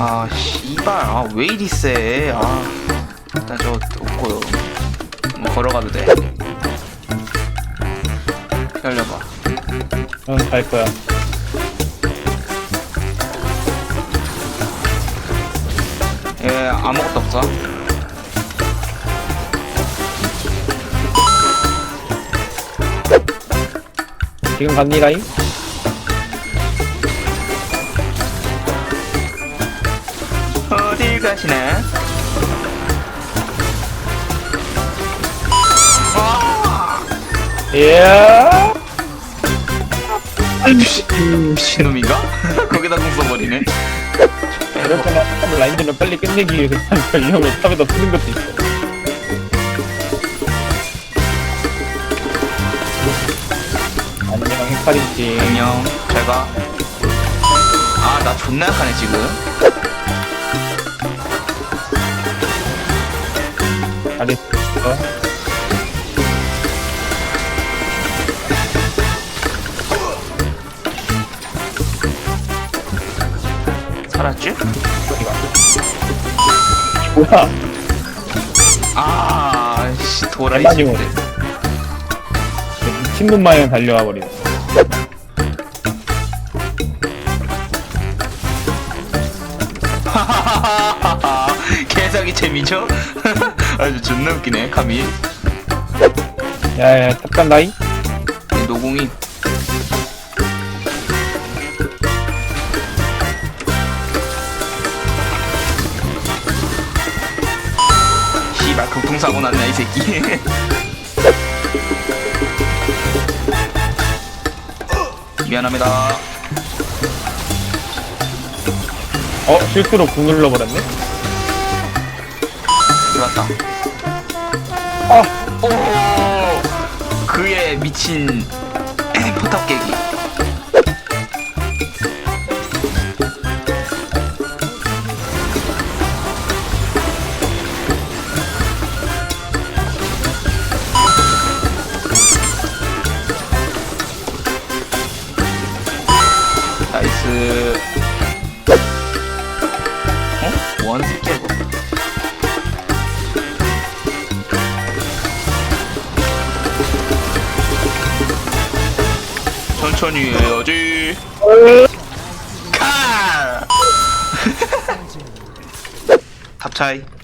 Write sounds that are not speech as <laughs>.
아 씨발 아왜 이리 세? 아 일단 저 없고요. 뭐 걸어가도 돼. 기다려봐. 응, 갈 거야. 얘 예, 아무것도 없어. 지금 갑니다잉? 어딜 가시나? 이야! 미친놈인가? <laughs> 거기다 공 써버리네. 이렇게나 탑을 라인전을 빨리 끝내기 위해서 <laughs> 전령을 탑에다 쓰는 것도 있어. 안녕, 헷갈리지. 안녕, 잘 가. 아, 나 존나 약하네, 지금. 살았지? 뭐야? 아, 씨, 도라이 많이 친구들. 친분 마냥 달려와 버리네. 개사기 재미죠? <laughs> 아주 존나 웃기네, 카미. 야야, 탑간 라인? 네, 노공이. 교통사고 났네, 이 새끼. <laughs> 미안합니다. 어, 실수로 궁 눌러버렸네? 들어왔다. 아! 오! 그의 미친 포탑 깨기. 나이스. 어? 원스 깨고. 천천히 해야지. 칼! 탑차이. <laughs>